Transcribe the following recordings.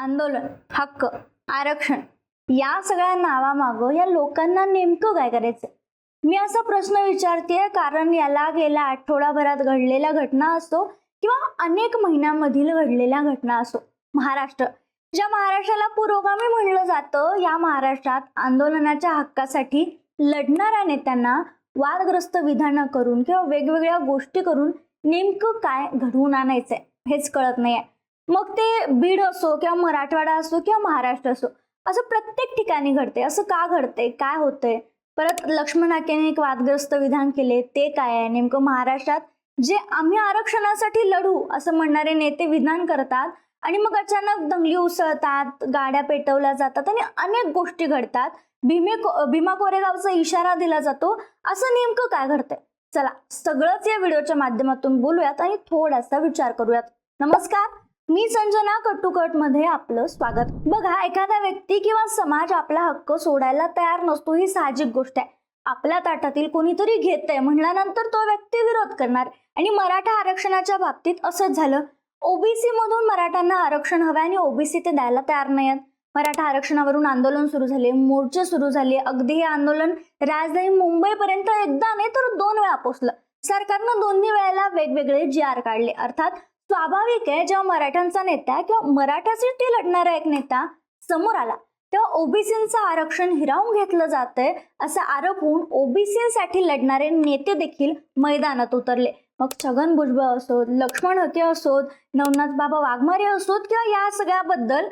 आंदोलन हक्क आरक्षण या सगळ्या नावामागं या लोकांना नेमकं काय करायचं? मी असा प्रश्न विचारतेय कारण याला गेल्या आठवडाभरात घडलेल्या घटना असो किंवा अनेक महिन्यामधील घडलेल्या घटना असो. महाराष्ट्र ज्या महाराष्ट्राला पुरोगामी म्हणलं जातं या महाराष्ट्रात आंदोलनाच्या हक्कासाठी लढणाऱ्या नेत्यांना वादग्रस्त विधानं करून किंवा वेगवेगळ्या गोष्टी करून नेमकं काय घडवून आणायचंय हेच कळत नाहीये. मग ते बीड असो किंवा मराठवाडा असो किंवा महाराष्ट्र असो असं प्रत्येक ठिकाणी घडते असं का घडते काय होतंय? परत लक्ष्मणाकेने एक वादग्रस्त विधान केले ते काय आहे? नेमकं महाराष्ट्रात जे आम्ही आरक्षणासाठी लढू असं म्हणणारे नेते विधान करतात आणि मग अचानक दंगली उसळतात गाड्या पेटवल्या जातात आणि अनेक गोष्टी घडतात. भीमे भीमा कोरेगावचा इशारा दिला जातो. असं नेमकं काय घडतंय? चला सगळंच या व्हिडिओच्या माध्यमातून बोलूयात आणि थोडासा विचार करूयात. नमस्कार! मी संजना कट्टुकटमध्ये आपलं स्वागत. बघा एखादा व्यक्ती किंवा समाज आपला हक्क सोडायला तयार नसतो ही साहजिक गोष्ट आहे. आपल्या ताटातील कोणीतरी घेतय म्हणल्यानंतर तो व्यक्ती विरोध करणार. आणि मराठा आरक्षणाच्या बाबतीत असंच झालं. ओबीसी मधून मराठ्यांना आरक्षण हवं आणि ओबीसी ते द्यायला तयार नाही मराठा आरक्षणावरून आंदोलन सुरू झाले मोर्चे सुरू झाले. अगदी हे आंदोलन राजधानी मुंबईपर्यंत एकदा नाही तर दोन वेळा पोचलं. सरकारनं दोन्ही वेळेला वेगवेगळे जी आर काढले. अर्थात स्वाभाविक आहे जेव्हा मराठ्यांचा नेता किंवा मराठासाठी लढणारा एक नेता समोर आला तेव्हा ओबीसींचं आरक्षण हिरावून घेतलं जातंय असा आरोप होऊन ओबीसींसाठी लढणारे नेते देखील मैदानात उतरले. मग छगन भुजबळ असोत लक्ष्मण हके असोत नवनाथ बाबा वाघमारे असोत किंवा या सगळ्याबद्दल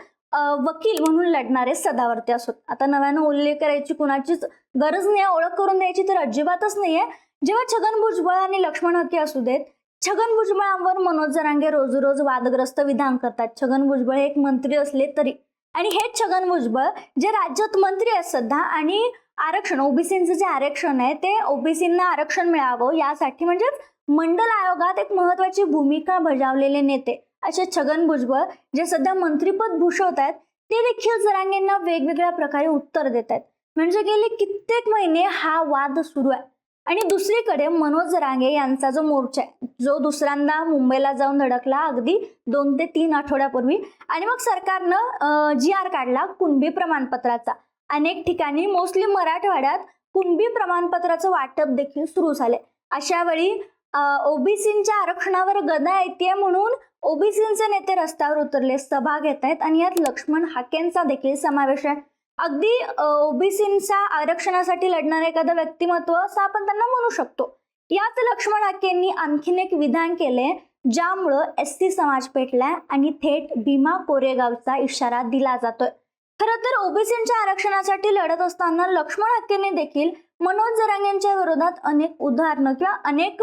वकील म्हणून लढणारे सदावर्ते असोत. आता नव्यानं उल्लेख करायची कुणाचीच गरज नाही आहे, ओळख करून द्यायची तर अजिबातच नाहीये. जेव्हा छगन भुजबळ आणि लक्ष्मण हके असू देत छगन भुजबळांवर मनोज जरांगे रोज रोज वादग्रस्त विधान करतात. छगन भुजबळ हे एक मंत्री असले तरी. आणि हे छगन भुजबळ जे राज्यात मंत्री आहेत सध्या आणि आरक्षण ओबीसीचं जे आरक्षण आहे ते ओबीसींना आरक्षण मिळावं यासाठी म्हणजेच मंडल आयोगात एक महत्वाची भूमिका बजावलेले नेते असे छगन भुजबळ जे सध्या मंत्रीपद भूषवत आहेत ते देखील जरांगेंना वेगवेगळ्या प्रकारे उत्तर देत आहेत म्हणजे गेले कित्येक महिने हा वाद सुरू आहे. आणि दुसरीकडे मनोज रांगे यांचा जो मोर्चा आहे जो दुसऱ्यांदा मुंबईला जाऊन धडकला अगदी दोन ते तीन आठवड्यापूर्वी. आणि मग सरकारनं जी आर काढला कुणबी प्रमाणपत्राचा. अनेक ठिकाणी मोस्टली मराठवाड्यात कुणबी प्रमाणपत्राचं वाटप देखील सुरू झाले अशा वेळी ओबीसींच्या आरक्षणावर गदा येते म्हणून ओबीसींचे नेते रस्त्यावर उतरले सभा घेत आहेत आणि यात लक्ष्मण हाकेंचा देखील समावेश आहे. अगदी ओबीसींचा आरक्षणासाठी लढणारं एखादं व्यक्तिमत्व असं आपण त्यांना म्हणू शकतो. यात लक्ष्मण हाकेंनी आणखीन एक विधान केले ज्यामुळं एस टी समाज पेटलाय आणि थेट भीमा कोरेगावचा इशारा दिला जातोय. खरं तर ओबीसींच्या आरक्षणासाठी लढत असताना लक्ष्मण हक्केने देखील मनोज जरांगेंच्या विरोधात अनेक उदाहरणं किंवा अनेक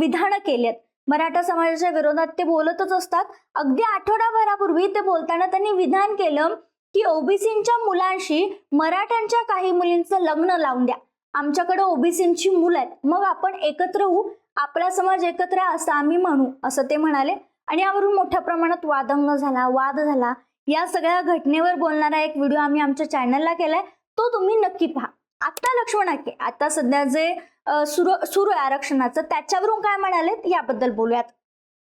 विधानं केलेत. मराठा समाजाच्या विरोधात ते बोलतच असतात. अगदी आठवडाभरापूर्वी ते बोलताना त्यांनी विधान केलं की ओबीसींच्या मुलांशी मराठ्यांच्या काही मुलींचं लग्न लावून द्या. आमच्याकडे ओबीसींची मुलं आहेत. मग आपण एकत्र होऊ? आपला समाज एकत्र असं आम्ही म्हणू असं ते म्हणाले. आणि यावरून मोठ्या प्रमाणात वादंग झाला वाद झाला. या सगळ्या घटनेवर बोलणारा एक व्हिडिओ आम्ही आमच्या चॅनलला केलाय. तो तुम्ही नक्की पहा. आता लक्ष्मण आके आता सध्या जे सुरू सुरू आहे आरक्षणाचं त्याच्यावरून काय म्हणालेत? याबद्दल बोलूयात.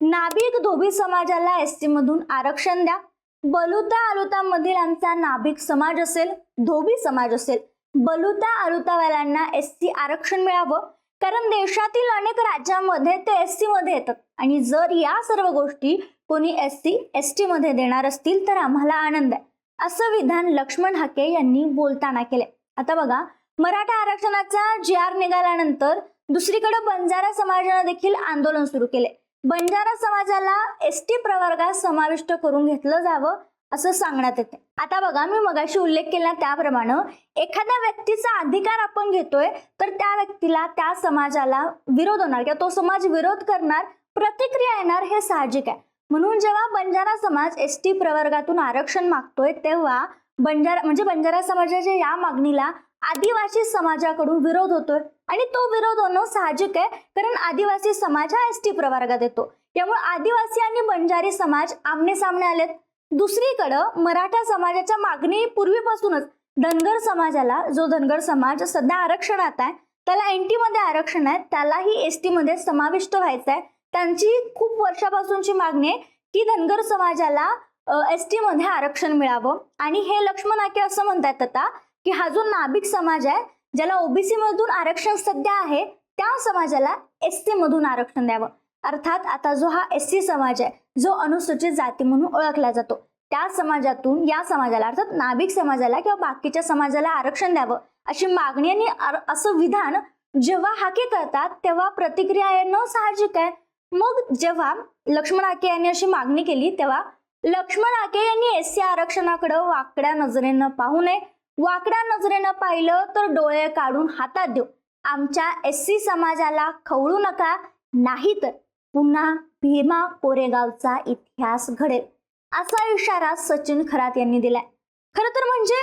नाभिक धोबी समाजाला एस मधून आरक्षण द्या. बलुता आलुता मधील आमचा नाभिक समाज असेल धोबी समाज असेल. बलुता आलुतावाल्यांना एस सी आरक्षण मिळावं कारण देशातील अनेक राज्यांमध्ये ते एस टी मध्ये येतात. आणि जर या सर्व गोष्टी कोणी एस सी एस टी मध्ये देणार असतील तर आम्हाला आनंद आहे. असं विधान लक्ष्मण हाके यांनी बोलताना केले आता बघा मराठा आरक्षणाचा जी आर निघाल्यानंतर दुसरीकडे बंजारा समाजानं देखील आंदोलन सुरू केले बंजारा समाजाला एस टी प्रवर्गात समाविष्ट करून घेतलं जावं असं सांगण्यात येते. आता बघा मी मगाशी उल्लेख केला त्याप्रमाणे एखाद्या व्यक्तीचा अधिकार आपण घेतोय तर त्या व्यक्तीला त्या समाजाला विरोध होणार किंवा तो समाज विरोध करणार प्रतिक्रिया येणार हे साहजिक आहे. म्हणून जेव्हा बंजारा समाज एस टी प्रवर्गातून आरक्षण मागतोय तेव्हा बंजारा म्हणजे बंजारा समाजाच्या या मागणीला आदिवासी समाजाकडून विरोध होतोय आणि तो विरोध होणं साहजिक आहे कारण आदिवासी समाज हा एस टी प्रवर्गात येतो. त्यामुळे आदिवासी आणि बंजारी समाज आमने सामने आलेत. दुसरीकडं मराठा समाजाच्या मागणी पूर्वीपासूनच धनगर समाजाला जो धनगर समाज सध्या आरक्षणात आहे त्याला एन टीमध्ये आरक्षण आहे त्यालाही एस टी मध्ये समाविष्ट व्हायचं आहे त्यांची खूप वर्षापासूनची मागणी आहे की धनगर समाजाला एस टीमध्ये आरक्षण मिळावं. आणि हे लक्ष्मण आके असं म्हणतात आता की हा जो नाभिक समाज आहे ज्याला ओबीसी मधून आरक्षण सध्या आहे त्या समाजाला एस टी मधून आरक्षण द्यावं. अर्थात आता जो हा एस सी समाज आहे जो अनुसूचित जाती म्हणून ओळखला जातो त्या समाजातून या समाजाला अर्थात नाभिक समाजाला किंवा बाकीच्या समाजाला आरक्षण द्यावं अशी मागणी आणि असं विधान जेव्हा हाके करतात तेव्हा प्रतिक्रिया येणं साहजिक आहे. मग जेव्हा लक्ष्मण आके यांनी अशी मागणी केली तेव्हा लक्ष्मण आके यांनी एस सी आरक्षणाकडे वाकड्या नजरेनं पाहू नये वाकड्या नजरेनं पाहिलं तर डोळे काढून हातात देऊ. आमच्या एस सी समाजाला खवळू नका नाहीतर पुन्हा भीमा कोरेगावचा इतिहास घडेल असा इशारा सचिन खरात यांनी दिलाय. खरं तर म्हणजे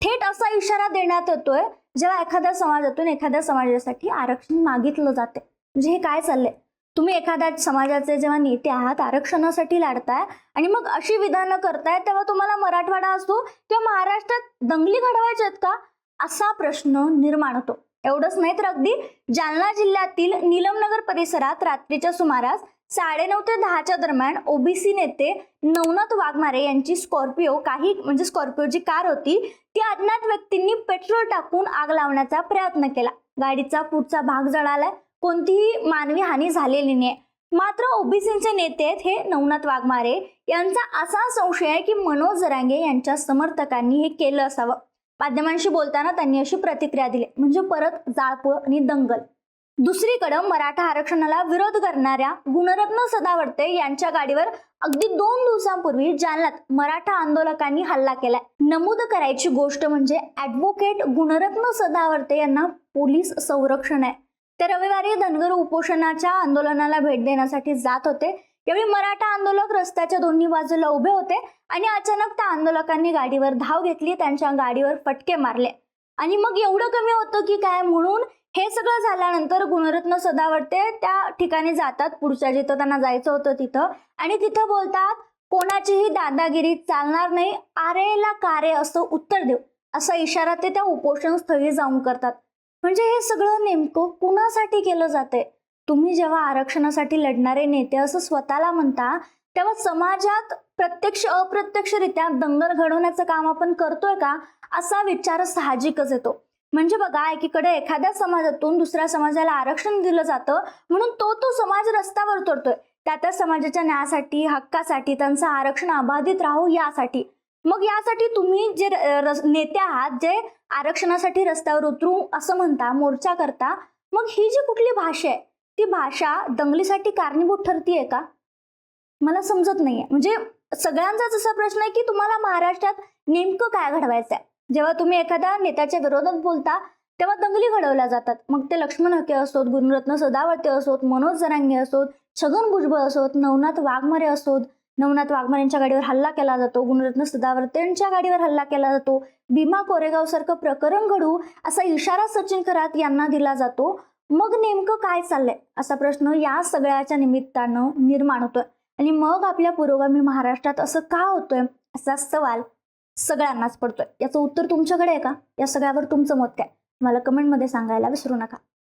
थेट असा इशारा देण्यात येतोय जेव्हा एखाद्या समाजातून एखाद्या समाजासाठी आरक्षण मागितलं जाते म्हणजे हे काय चाललंय? तुम्ही एखाद्या समाजाचे जेव्हा नेते आहात आरक्षणासाठी लढताय आणि मग अशी विधानं करताय तेव्हा तुम्हाला मराठवाडा असतो किंवा महाराष्ट्रात दंगली घडवायच्या आहेत का? असा प्रश्न निर्माण होतो. एवढंच नाही तर अगदी जालना जिल्ह्यातील नीलमनगर परिसरात रात्रीच्या सुमारास साडेनऊ ते दहाच्या दरम्यान ओबीसी नेते नवनाथ वाघमारे यांची स्कॉर्पिओ काही म्हणजे स्कॉर्पिओची कार होती ती अज्ञात व्यक्तींनी पेट्रोल टाकून आग लावण्याचा प्रयत्न केला. गाडीचा पुढचा भाग जळालाय. कोणतीही मानवी हानी झालेली नाही. मात्र ओबीसीचे नेते आहेत हे नवनाथ वाघमारे यांचा असा संशय आहे की मनोज जरांगे यांच्या समर्थकांनी हे केलं असावं. माध्यमांशी बोलताना त्यांनी अशी प्रतिक्रिया दिली म्हणजे परत जाळपोळ आणि दंगल. दुसरीकडं मराठा आरक्षणाला विरोध करणाऱ्या गुणरत्न सदावर्ते यांच्या गाडीवर अगदी दोन दिवसांपूर्वी जालन्यात मराठा आंदोलकांनी हल्ला केलाय. नमूद करायची गोष्ट म्हणजे ऍडव्होकेट गुणरत्न सदावर्ते यांना पोलीस संरक्षण आहे. ते रविवारी धनगर उपोषणाच्या आंदोलनाला भेट देण्यासाठी जात होते. यावेळी मराठा आंदोलक रस्त्याच्या दोन्ही बाजूला उभे होते आणि अचानक त्या आंदोलकांनी गाडीवर धाव घेतली त्यांच्या गाडीवर फटके मारले. आणि मग एवढं कमी होतं की काय? म्हणून हे सगळं झाल्यानंतर गुणरत्न सदावर्ते त्या ठिकाणी जातात. पुढच्या जिथं त्यांना जायचं होतं तिथं. आणि तिथं बोलतात कोणाचीही दादागिरी चालणार नाही. आरेला कारे असं उत्तर देऊ. असा इशारा ते त्या उपोषण स्थळी जाऊन करतात. म्हणजे हे सगळं नेमकं कुणासाठी केलं जाते तुम्ही जेव्हा आरक्षणासाठी लढणारे नेते असं स्वतःला म्हणता तेव्हा समाजात प्रत्यक्ष अप्रत्यक्षरित्या दंगल घडवण्याचं काम आपण करतोय का? असा विचार साहजिकच येतो. म्हणजे बघा एकीकडे एखाद्या समाजातून दुसऱ्या समाजाला आरक्षण दिलं जातं म्हणून तो तो समाज रस्त्यावर तोडतोय त्या त्या समाजाच्या न्यायासाठी हक्कासाठी त्यांचं आरक्षण अबाधित राहू यासाठी. मग यासाठी तुम्ही जे र- रस- नेते आहात जे आरक्षणासाठी रस्त्यावर उतरू असं म्हणता मोर्चा करता. मग ही जी कुठली भाषा आहे ती भाषा दंगलीसाठी कारणीभूत ठरतीये का? मला समजत नाहीये. म्हणजे सगळ्यांचाच असा प्रश्न आहे की तुम्हाला महाराष्ट्रात नेमकं काय घडवायचं आहे जेव्हा तुम्ही एखाद्या नेत्याच्या विरोधात बोलता तेव्हा दंगली घडवल्या जातात. मग ते लक्ष्मण हके असोत गुरुरत्न सदावर्ते असोत मनोज जरांगे असोत छगन भुजबळ असोत नवनाथ वाघमारे असोत नवनाथ वाघमार यांच्या गाडीवर हल्ला केला जातो. गुणरत्न सदावर्ते यांच्या गाडीवर हल्ला केला जातो. भीमा कोरेगाव सारखं प्रकरण घडू असा इशारा सचिन खरात यांना दिला जातो. मग नेमकं काय चाललंय? असा प्रश्न या सगळ्याच्या निमित्तानं निर्माण होतोय. आणि मग आपल्या पुरोगामी महाराष्ट्रात असं का होतोय? असा सवाल सगळ्यांनाच पडतोय. याचं उत्तर तुमच्याकडे आहे का? या सगळ्यावर तुमचं मत काय? मला कमेंटमध्ये सांगायला विसरू नका.